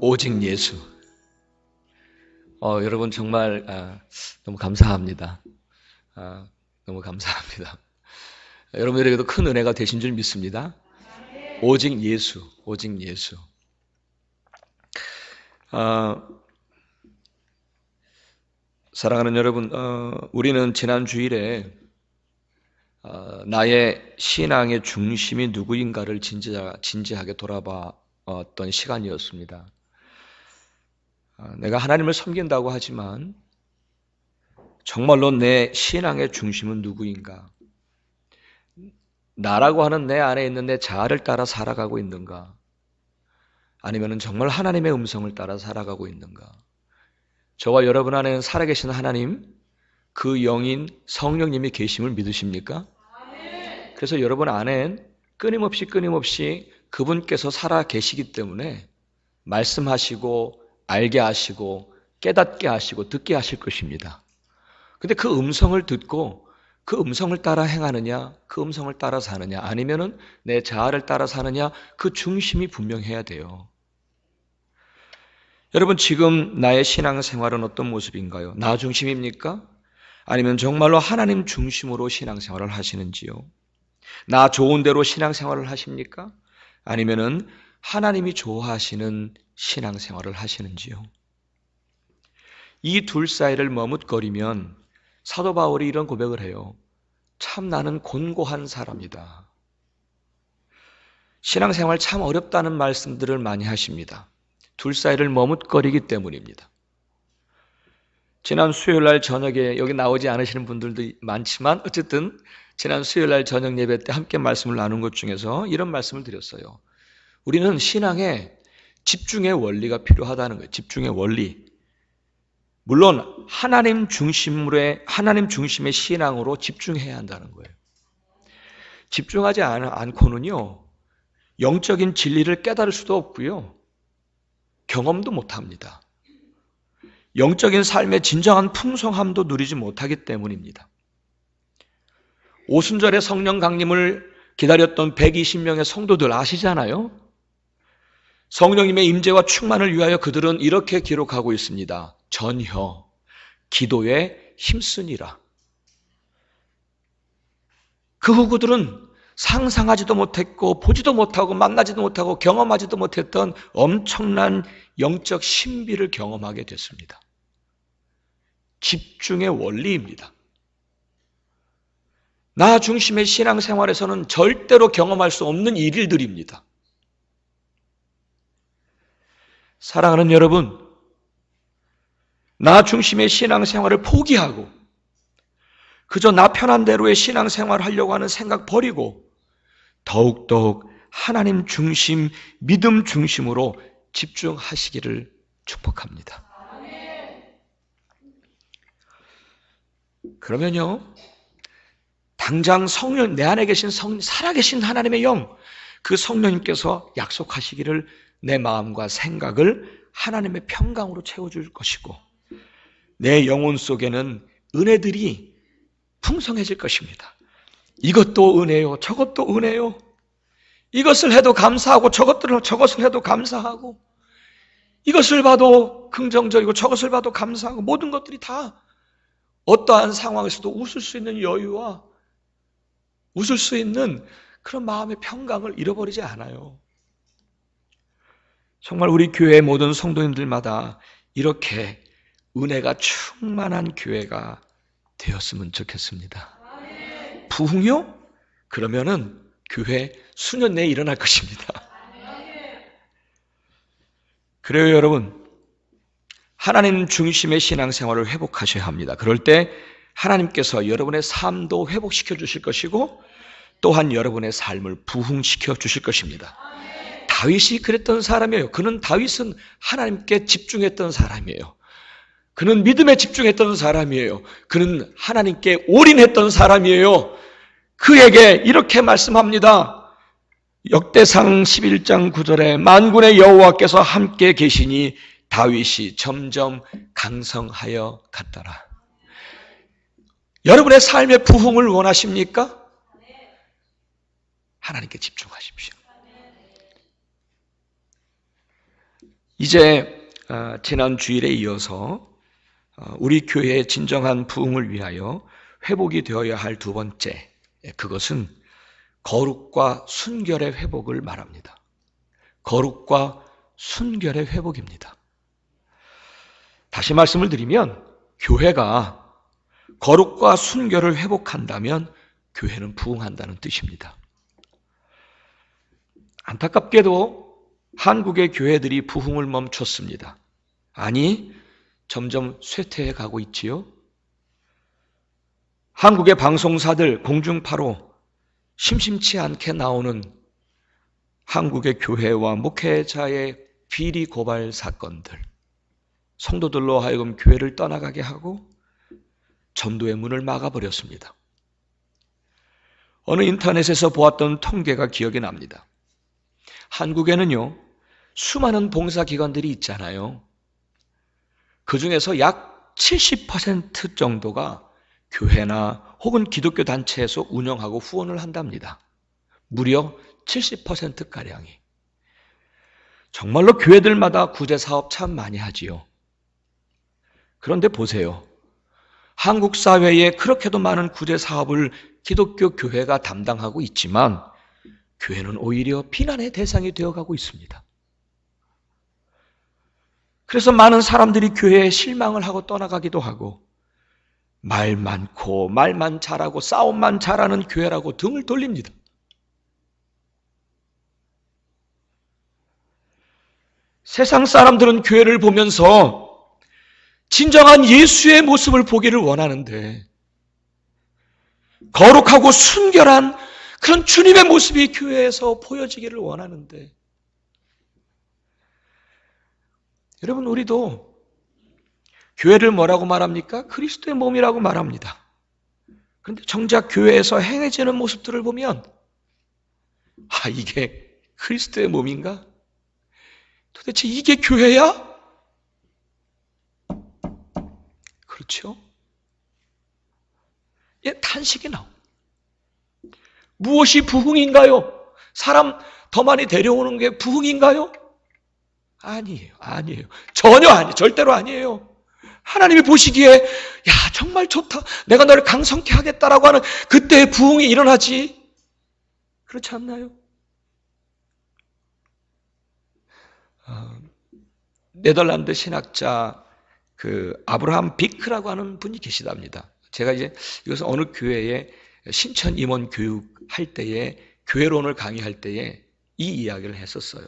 오직 예수. 어, 여러분 정말 아, 너무 감사합니다. 아, 너무 감사합니다. 여러분들에게도 큰 은혜가 되신 줄 믿습니다. 오직 예수, 오직 예수. 아, 사랑하는 여러분, 어, 우리는 지난 주일에 어, 나의 신앙의 중심이 누구인가를 진지하, 진지하게 돌아봤던 시간이었습니다. 어, 내가 하나님을 섬긴다고 하지만 정말로 내 신앙의 중심은 누구인가? 나라고 하는 내 안에 있는 내 자아를 따라 살아가고 있는가? 아니면 정말 하나님의 음성을 따라 살아가고 있는가? 저와 여러분 안에는 살아계신 하나님, 그 영인 성령님이 계심을 믿으십니까? 그래서 여러분 안엔 끊임없이 끊임없이 그분께서 살아 계시기 때문에 말씀하시고 알게 하시고 깨닫게 하시고 듣게 하실 것입니다. 근데 그 음성을 듣고 그 음성을 따라 행하느냐, 그 음성을 따라 사느냐, 아니면은 내 자아를 따라 사느냐, 그 중심이 분명해야 돼요. 여러분, 지금 나의 신앙생활은 어떤 모습인가요? 나 중심입니까? 아니면 정말로 하나님 중심으로 신앙생활을 하시는지요? 나 좋은 대로 신앙생활을 하십니까? 아니면은 하나님이 좋아하시는 신앙생활을 하시는지요? 이 둘 사이를 머뭇거리면 사도 바울이 이런 고백을 해요. 참 나는 곤고한 사람이다. 신앙생활 참 어렵다는 말씀들을 많이 하십니다. 둘 사이를 머뭇거리기 때문입니다. 지난 수요일 날 저녁에 여기 나오지 않으시는 분들도 많지만 어쨌든 지난 수요일 날 저녁 예배 때 함께 말씀을 나눈 것 중에서 이런 말씀을 드렸어요. 우리는 신앙에 집중의 원리가 필요하다는 거예요. 집중의 원리. 물론 하나님 중심으로의 하나님 중심의 신앙으로 집중해야 한다는 거예요. 집중하지 않고는요. 영적인 진리를 깨달을 수도 없고요. 경험도 못 합니다. 영적인 삶의 진정한 풍성함도 누리지 못하기 때문입니다. 오순절에 성령 강림을 기다렸던 120명의 성도들 아시잖아요? 성령님의 임재와 충만을 위하여 그들은 이렇게 기록하고 있습니다. 전혀 기도에 힘쓰니라. 그후 그들은 상상하지도 못했고 보지도 못하고 만나지도 못하고 경험하지도 못했던 엄청난 영적 신비를 경험하게 됐습니다. 집중의 원리입니다. 나 중심의 신앙생활에서는 절대로 경험할 수 없는 일들입니다. 사랑하는 여러분, 나 중심의 신앙생활을 포기하고 그저 나 편한 대로의 신앙생활 하려고 하는 생각 버리고 더욱더욱 하나님 중심, 믿음 중심으로 집중하시기를 축복합니다. 그러면요, 당장 성령, 내 안에 계신 성, 살아계신 하나님의 영, 그 성령님께서 약속하시기를 내 마음과 생각을 하나님의 평강으로 채워줄 것이고, 내 영혼 속에는 은혜들이 풍성해질 것입니다. 이것도 은혜요, 저것도 은혜요. 이것을 해도 감사하고 저것들을 저것을 해도 감사하고 이것을 봐도 긍정적이고 저것을 봐도 감사하고 모든 것들이 다 어떠한 상황에서도 웃을 수 있는 여유와 웃을 수 있는 그런 마음의 평강을 잃어버리지 않아요. 정말 우리 교회 모든 성도님들마다 이렇게 은혜가 충만한 교회가 되었으면 좋겠습니다. 부흥요? 그러면은 교회 수년 내에 일어날 것입니다. 그래요, 여러분. 하나님 중심의 신앙생활을 회복하셔야 합니다. 그럴 때 하나님께서 여러분의 삶도 회복시켜 주실 것이고 또한 여러분의 삶을 부흥시켜 주실 것입니다. 다윗이 그랬던 사람이에요. 그는 다윗은 하나님께 집중했던 사람이에요. 그는 믿음에 집중했던 사람이에요. 그는 하나님께 올인했던 사람이에요. 그에게 이렇게 말씀합니다. 역대상 11장 9절에 만군의 여호와께서 함께 계시니 다윗이 점점 강성하여 갔더라. 여러분의 삶의 부흥을 원하십니까? 하나님께 집중하십시오. 이제 어, 지난 주일에 이어서 어, 우리 교회의 진정한 부흥을 위하여 회복이 되어야 할 두 번째 그것은 거룩과 순결의 회복을 말합니다. 거룩과 순결의 회복입니다. 다시 말씀을 드리면 교회가 거룩과 순결을 회복한다면 교회는 부흥한다는 뜻입니다. 안타깝게도 한국의 교회들이 부흥을 멈췄습니다. 아니, 점점 쇠퇴해 가고 있지요. 한국의 방송사들 공중파로 심심치 않게 나오는 한국의 교회와 목회자의 비리 고발 사건들, 성도들로 하여금 교회를 떠나가게 하고 전도의 문을 막아버렸습니다. 어느 인터넷에서 보았던 통계가 기억이 납니다. 한국에는요, 수많은 봉사기관들이 있잖아요. 그 중에서 약 70% 정도가 교회나 혹은 기독교 단체에서 운영하고 후원을 한답니다. 무려 70%가량이. 정말로 교회들마다 구제 사업 참 많이 하지요. 그런데 보세요. 한국 사회에 그렇게도 많은 구제 사업을 기독교 교회가 담당하고 있지만 교회는 오히려 비난의 대상이 되어가고 있습니다. 그래서 많은 사람들이 교회에 실망을 하고 떠나가기도 하고 말 많고 말만 잘하고 싸움만 잘하는 교회라고 등을 돌립니다. 세상 사람들은 교회를 보면서 진정한 예수의 모습을 보기를 원하는데 거룩하고 순결한 그런 주님의 모습이 교회에서 보여지기를 원하는데 여러분 우리도 교회를 뭐라고 말합니까? 그리스도의 몸이라고 말합니다. 그런데 정작 교회에서 행해지는 모습들을 보면 아 이게 그리스도의 몸인가? 도대체 이게 교회야? 그렇죠? 예, 탄식이 나오. 무엇이 부흥인가요? 사람 더 많이 데려오는 게 부흥인가요? 아니에요. 아니에요. 전혀 아니, 절대로 아니에요. 하나님이 보시기에 야 정말 좋다. 내가 너를 강성케 하겠다라고 하는 그때의 부흥이 일어나지. 그렇지 않나요? 어, 네덜란드 신학자 그 아브라함 비크라고 하는 분이 계시답니다. 제가 이제 이것은 어느 교회에 신천 임원 교육 할 때에 교회론을 강의할 때에 이 이야기를 했었어요.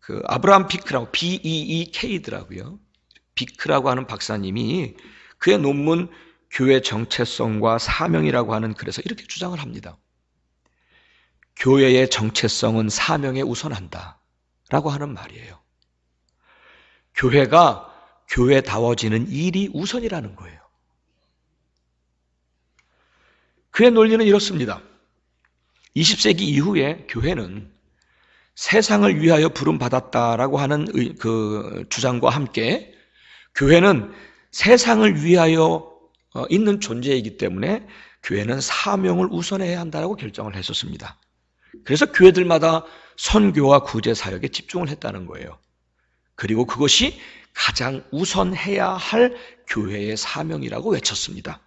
그 아브라함 비크라고 B-E-E-K더라고요. 비크라고 하는 박사님이 그의 논문 교회 정체성과 사명이라고 하는 글에서 이렇게 주장을 합니다. 교회의 정체성은 사명에 우선한다. 라고 하는 말이에요. 교회가 교회다워지는 일이 우선이라는 거예요. 그의 논리는 이렇습니다. 20세기 이후에 교회는 세상을 위하여 부름받았다라고 하는 그 주장과 함께 교회는 세상을 위하여 어, 있는 존재이기 때문에 교회는 사명을 우선해야 한다고 결정을 했었습니다. 그래서 교회들마다 선교와 구제 사역에 집중을 했다는 거예요. 그리고 그것이 가장 우선해야 할 교회의 사명이라고 외쳤습니다.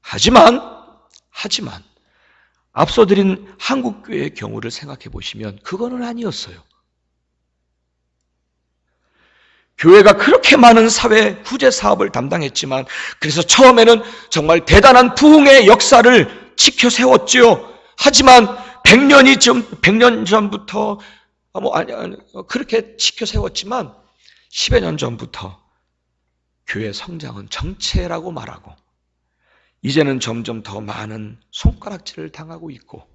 하지만, 하지만, 앞서 드린 한국교회의 경우를 생각해 보시면 그거는 아니었어요. 교회가 그렇게 많은 사회 구제 사업을 담당했지만 그래서 처음에는 정말 대단한 부흥의 역사를 지켜 세웠지요. 하지만 100년이 좀 100년 전부터 뭐 아니, 아니 그렇게 지켜 세웠지만 10여 년 전부터 교회 성장은 정체라고 말하고 이제는 점점 더 많은 손가락질을 당하고 있고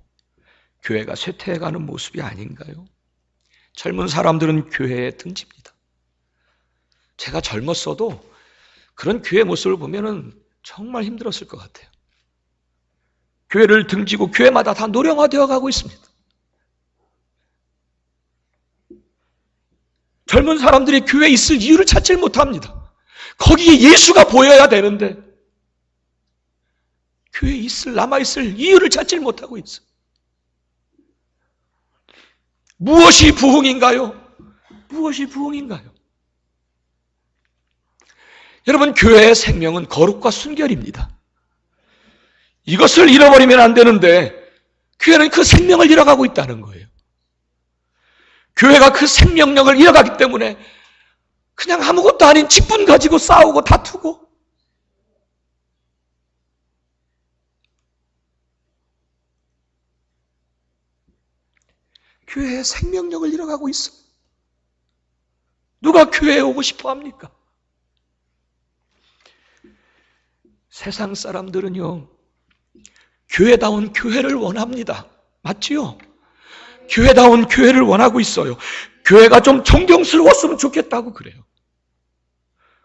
교회가 쇠퇴해가는 모습이 아닌가요? 젊은 사람들은 교회에 등집니다. 제가 젊었어도 그런 교회 모습을 보면은 정말 힘들었을 것 같아요. 교회를 등지고 교회마다 다 노령화되어 가고 있습니다. 젊은 사람들이 교회에 있을 이유를 찾질 못합니다. 거기에 예수가 보여야 되는데 교회에 있을 남아있을 이유를 찾질 못하고 있어. 무엇이 부흥인가요? 그것이 부흥인가요? 여러분, 교회의 생명은 거룩과 순결입니다. 이것을 잃어버리면 안 되는데, 교회는 그 생명을 잃어가고 있다는 거예요. 교회가 그 생명력을 잃어가기 때문에 그냥 아무것도 아닌 직분 가지고 싸우고 다투고 교회의 생명력을 잃어가고 있어. 누가 교회에 오고 싶어 합니까? 세상 사람들은요, 교회다운 교회를 원합니다. 맞지요? 교회다운 교회를 원하고 있어요. 교회가 좀 존경스러웠으면 좋겠다고 그래요.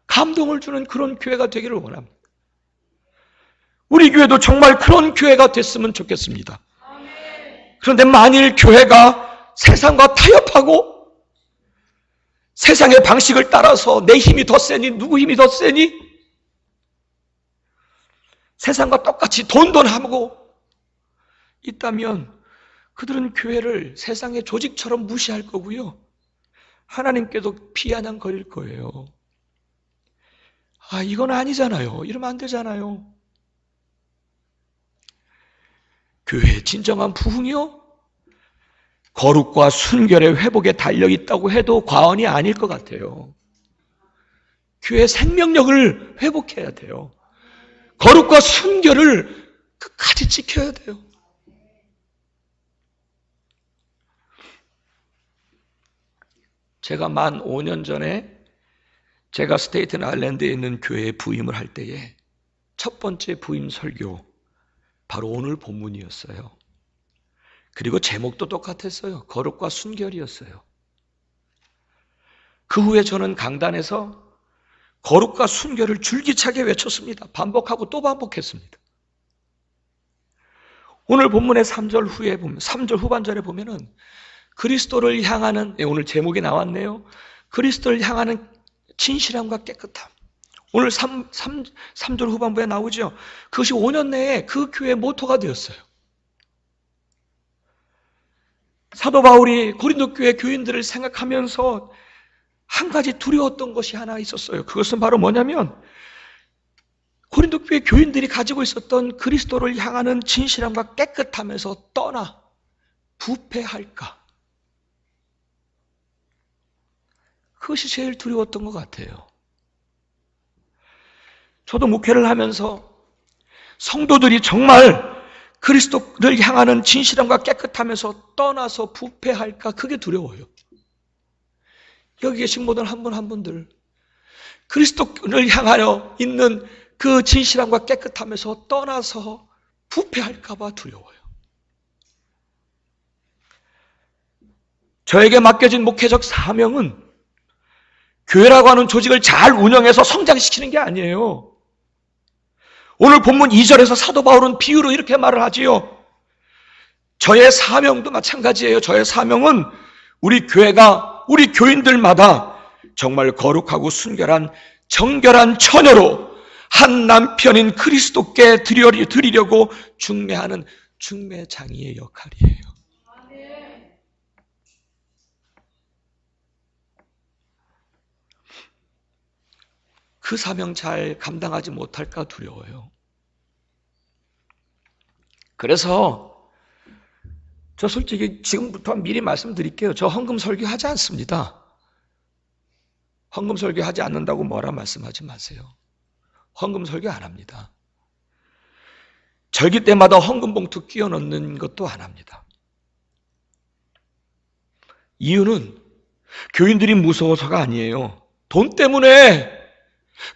감동을 주는 그런 교회가 되기를 원합니다. 우리 교회도 정말 그런 교회가 됐으면 좋겠습니다. 그런데 만일 교회가 세상과 타협하고 세상의 방식을 따라서 내 힘이 더 세니 누구 힘이 더 세니 세상과 똑같이 돈돈하고 있다면 그들은 교회를 세상의 조직처럼 무시할 거고요. 하나님께도 피아냥거릴 거예요. 아, 이건 아니잖아요. 이러면 안 되잖아요. 교회의 진정한 부흥이요? 거룩과 순결의 회복에 달려 있다고 해도 과언이 아닐 것 같아요. 교회 생명력을 회복해야 돼요. 거룩과 순결을 끝까지 지켜야 돼요. 제가 만 5년 전에 제가 스테이튼 아일랜드에 있는 교회에 부임을 할 때에 첫 번째 부임 설교 바로 오늘 본문이었어요. 그리고 제목도 똑같았어요. 거룩과 순결이었어요. 그 후에 저는 강단에서 거룩과 순결을 줄기차게 외쳤습니다. 반복하고 또 반복했습니다. 오늘 본문의 3절 후에 보면 3절 후반절에 보면은 그리스도를 향하는 예, 오늘 제목이 나왔네요. 그리스도를 향하는 진실함과 깨끗함. 오늘 3, 3, 3절 후반부에 나오죠. 그것이 5년 내에 그 교회의 모토가 되었어요. 사도 바울이 고린도 교회 교인들을 생각하면서 한 가지 두려웠던 것이 하나 있었어요. 그것은 바로 뭐냐면 고린도 교회 교인들이 가지고 있었던 그리스도를 향하는 진실함과 깨끗함에서 떠나 부패할까? 그것이 제일 두려웠던 것 같아요. 저도 목회를 하면서 성도들이 정말 그리스도를 향하는 진실함과 깨끗함에서 떠나서 부패할까 그게 두려워요. 여기 계신 모든 한 분 한 분들 그리스도를 향하여 있는 그 진실함과 깨끗함에서 떠나서 부패할까봐 두려워요. 저에게 맡겨진 목회적 사명은 교회라고 하는 조직을 잘 운영해서 성장시키는 게 아니에요. 오늘 본문 2절에서 사도 바울은 비유로 이렇게 말을 하지요. 저의 사명도 마찬가지예요. 저의 사명은 우리 교회가 우리 교인들마다 정말 거룩하고 순결한 정결한 처녀로 한 남편인 그리스도께 드리려고 중매하는 중매장이의 역할이에요. 그 사명 잘 감당하지 못할까 두려워요. 그래서 저 솔직히 지금부터 미리 말씀드릴게요. 저 헌금 설교 하지 않습니다. 헌금 설교 하지 않는다고 뭐라 말씀하지 마세요. 헌금 설교 안 합니다. 절기 때마다 헌금 봉투 끼워 넣는 것도 안 합니다. 이유는 교인들이 무서워서가 아니에요. 돈 때문에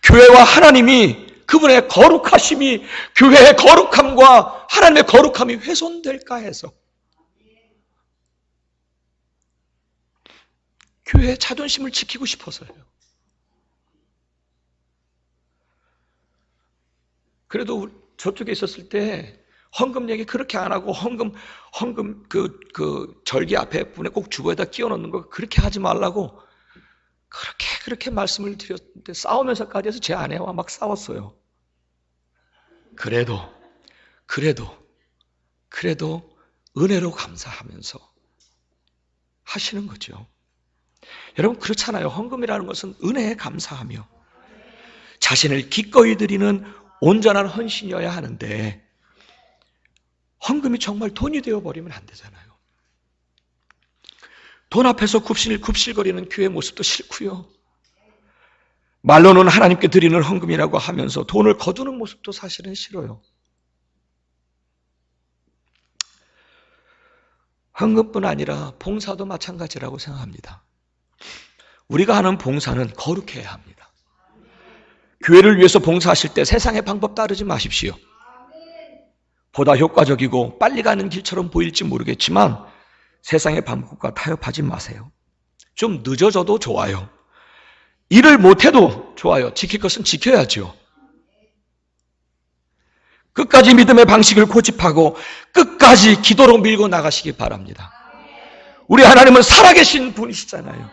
교회와 하나님이 그분의 거룩하심이 교회의 거룩함과 하나님의 거룩함이 훼손될까 해서 교회의 자존심을 지키고 싶어서요. 그래도 저쪽에 있었을 때 헌금 얘기 그렇게 안 하고 헌금 헌금 그 그 절기 앞에 분에 꼭 주보에다 끼워 넣는 거 그렇게 하지 말라고 그렇게 그렇게 말씀을 드렸는데 싸우면서까지 해서 제 아내와 막 싸웠어요. 그래도 그래도 그래도 은혜로 감사하면서 하시는 거죠. 여러분 그렇잖아요. 헌금이라는 것은 은혜에 감사하며 자신을 기꺼이 드리는 온전한 헌신이어야 하는데 헌금이 정말 돈이 되어 버리면 안 되잖아요. 돈 앞에서 굽실 굽실거리는 교회 모습도 싫고요. 말로는 하나님께 드리는 헌금이라고 하면서 돈을 거두는 모습도 사실은 싫어요. 헌금뿐 아니라 봉사도 마찬가지라고 생각합니다. 우리가 하는 봉사는 거룩해야 합니다. 교회를 위해서 봉사하실 때 세상의 방법 따르지 마십시오. 보다 효과적이고 빨리 가는 길처럼 보일지 모르겠지만 세상의 방법과 타협하지 마세요. 좀 늦어져도 좋아요. 일을 못해도 좋아요. 지킬 것은 지켜야죠. 끝까지 믿음의 방식을 고집하고 끝까지 기도로 밀고 나가시기 바랍니다. 우리 하나님은 살아계신 분이시잖아요.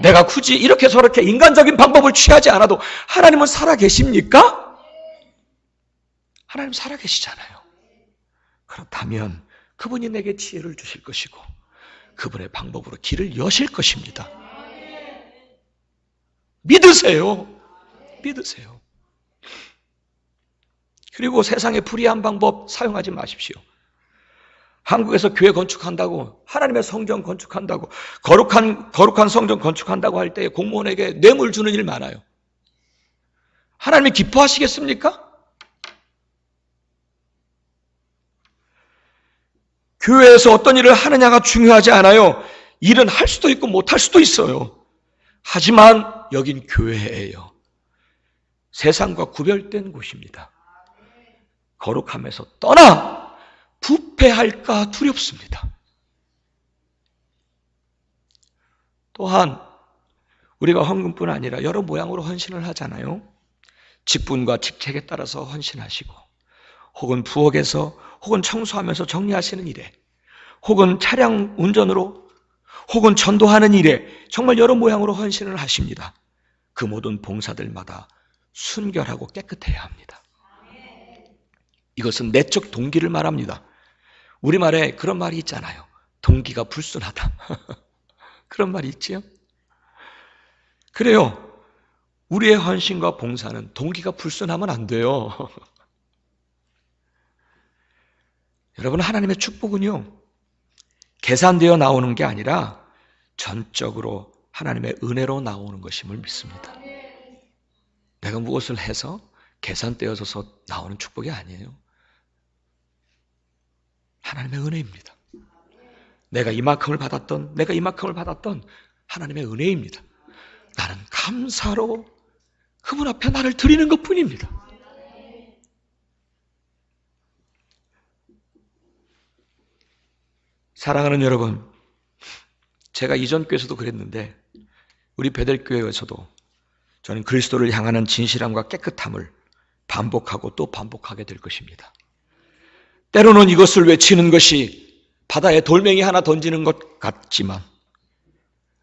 내가 굳이 이렇게 저렇게 인간적인 방법을 취하지 않아도 하나님은 살아계십니까? 하나님 살아계시잖아요. 그렇다면 그분이 내게 지혜를 주실 것이고 그분의 방법으로 길을 여실 것입니다. 믿으세요. 믿으세요. 그리고 세상의 불의한 방법 사용하지 마십시오. 한국에서 교회 건축한다고 하나님의 성전 건축한다고 거룩한 거룩한 성전 건축한다고 할 때 공무원에게 뇌물 주는 일 많아요. 하나님이 기뻐하시겠습니까? 교회에서 어떤 일을 하느냐가 중요하지 않아요. 일은 할 수도 있고 못 할 수도 있어요. 하지만 여긴 교회예요. 세상과 구별된 곳입니다. 거룩함에서 떠나 부패할까 두렵습니다. 또한 우리가 헌금뿐 아니라 여러 모양으로 헌신을 하잖아요. 직분과 직책에 따라서 헌신하시고 혹은 부엌에서 혹은 청소하면서 정리하시는 일에 혹은 차량 운전으로 혹은 전도하는 일에 정말 여러 모양으로 헌신을 하십니다. 그 모든 봉사들마다 순결하고 깨끗해야 합니다. 이것은 내적 동기를 말합니다. 우리말에 그런 말이 있잖아요. 동기가 불순하다. 그런 말이 있지요? 그래요. 우리의 헌신과 봉사는 동기가 불순하면 안 돼요. 여러분, 하나님의 축복은요, 계산되어 나오는 게 아니라 전적으로 하나님의 은혜로 나오는 것임을 믿습니다. 내가 무엇을 해서 계산되어져서 나오는 축복이 아니에요. 하나님의 은혜입니다. 내가 이만큼을 받았던, 내가 이만큼을 받았던 하나님의 은혜입니다. 나는 감사로 그분 앞에 나를 드리는 것 뿐입니다. 사랑하는 여러분, 제가 이전 교회에서도 그랬는데, 우리 베델교회에서도 저는 그리스도를 향하는 진실함과 깨끗함을 반복하고 또 반복하게 될 것입니다. 때로는 이것을 외치는 것이 바다에 돌멩이 하나 던지는 것 같지만,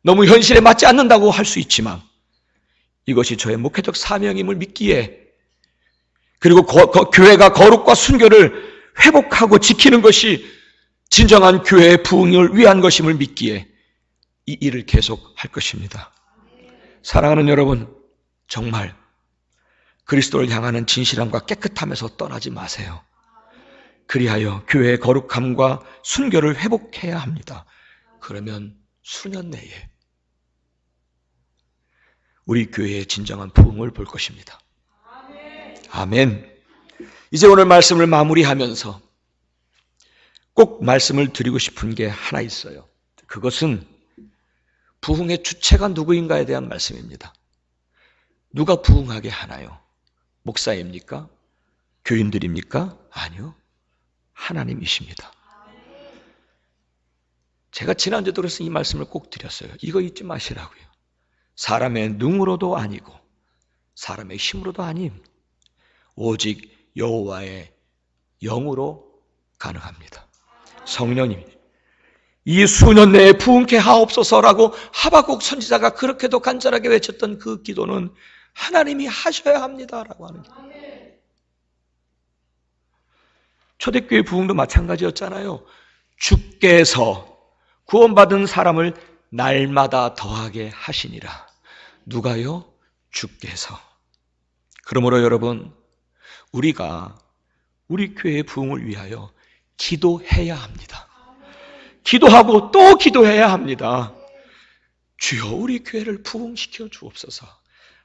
너무 현실에 맞지 않는다고 할 수 있지만, 이것이 저의 목회적 사명임을 믿기에, 그리고 거, 거, 교회가 거룩과 순교를 회복하고 지키는 것이 진정한 교회의 부흥을 위한 것임을 믿기에 이 일을 계속 할 것입니다. 사랑하는 여러분, 정말 그리스도를 향하는 진실함과 깨끗함에서 떠나지 마세요. 그리하여 교회의 거룩함과 순결을 회복해야 합니다. 그러면 수년 내에 우리 교회의 진정한 부흥을 볼 것입니다. 아멘. 이제 오늘 말씀을 마무리하면서 꼭 말씀을 드리고 싶은 게 하나 있어요. 그것은 부흥의 주체가 누구인가에 대한 말씀입니다. 누가 부흥하게 하나요? 목사입니까? 교인들입니까? 아니요. 하나님이십니다. 제가 지난주도 그래서 이 말씀을 꼭 드렸어요. 이거 잊지 마시라고요. 사람의 능으로도 아니고 사람의 힘으로도 아닌 오직 여호와의 영으로 가능합니다. 성령님 이 수년 내에 부흥케 하옵소서라고 하박국 선지자가 그렇게도 간절하게 외쳤던 그 기도는 하나님이 하셔야 합니다라고 하는 거 초대교회 부흥도 마찬가지였잖아요. 주께서 구원받은 사람을 날마다 더하게 하시니라. 누가요? 주께서. 그러므로 여러분, 우리가 우리 교회의 부흥을 위하여 기도해야 합니다. 기도하고 또 기도해야 합니다. 주여 우리 교회를 부흥시켜 주옵소서.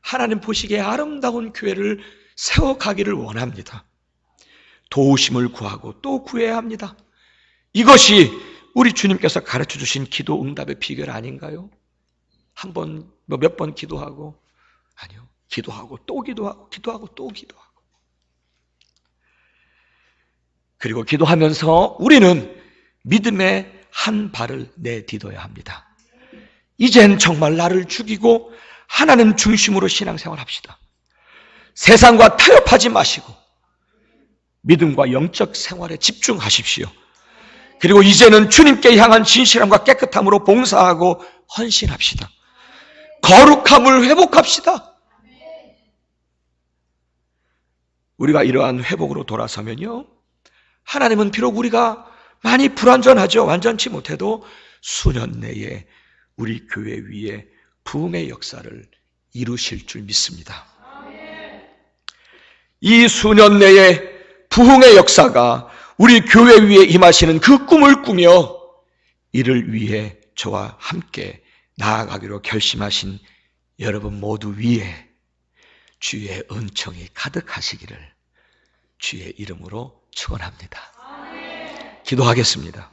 하나님 보시기에 아름다운 교회를 세워가기를 원합니다. 도우심을 구하고 또 구해야 합니다. 이것이 우리 주님께서 가르쳐 주신 기도 응답의 비결 아닌가요? 한 번, 뭐몇번 기도하고, 아니요. 기도하고 또 기도하고, 기도하고 또 기도하고. 그리고 기도하면서 우리는 믿음의 한 발을 내딛어야 합니다. 이젠 정말 나를 죽이고 하나님 중심으로 신앙생활 합시다. 세상과 타협하지 마시고 믿음과 영적 생활에 집중하십시오. 그리고 이제는 주님께 향한 진실함과 깨끗함으로 봉사하고 헌신합시다. 거룩함을 회복합시다. 우리가 이러한 회복으로 돌아서면요. 하나님은 비록 우리가 많이 불완전하죠. 완전치 못해도 수년 내에 우리 교회 위에 부흥의 역사를 이루실 줄 믿습니다. 이 수년 내에 부흥의 역사가 우리 교회 위에 임하시는 그 꿈을 꾸며 이를 위해 저와 함께 나아가기로 결심하신 여러분 모두 위에 주의 은총이 가득하시기를 주의 이름으로 축원합니다. 기도하겠습니다.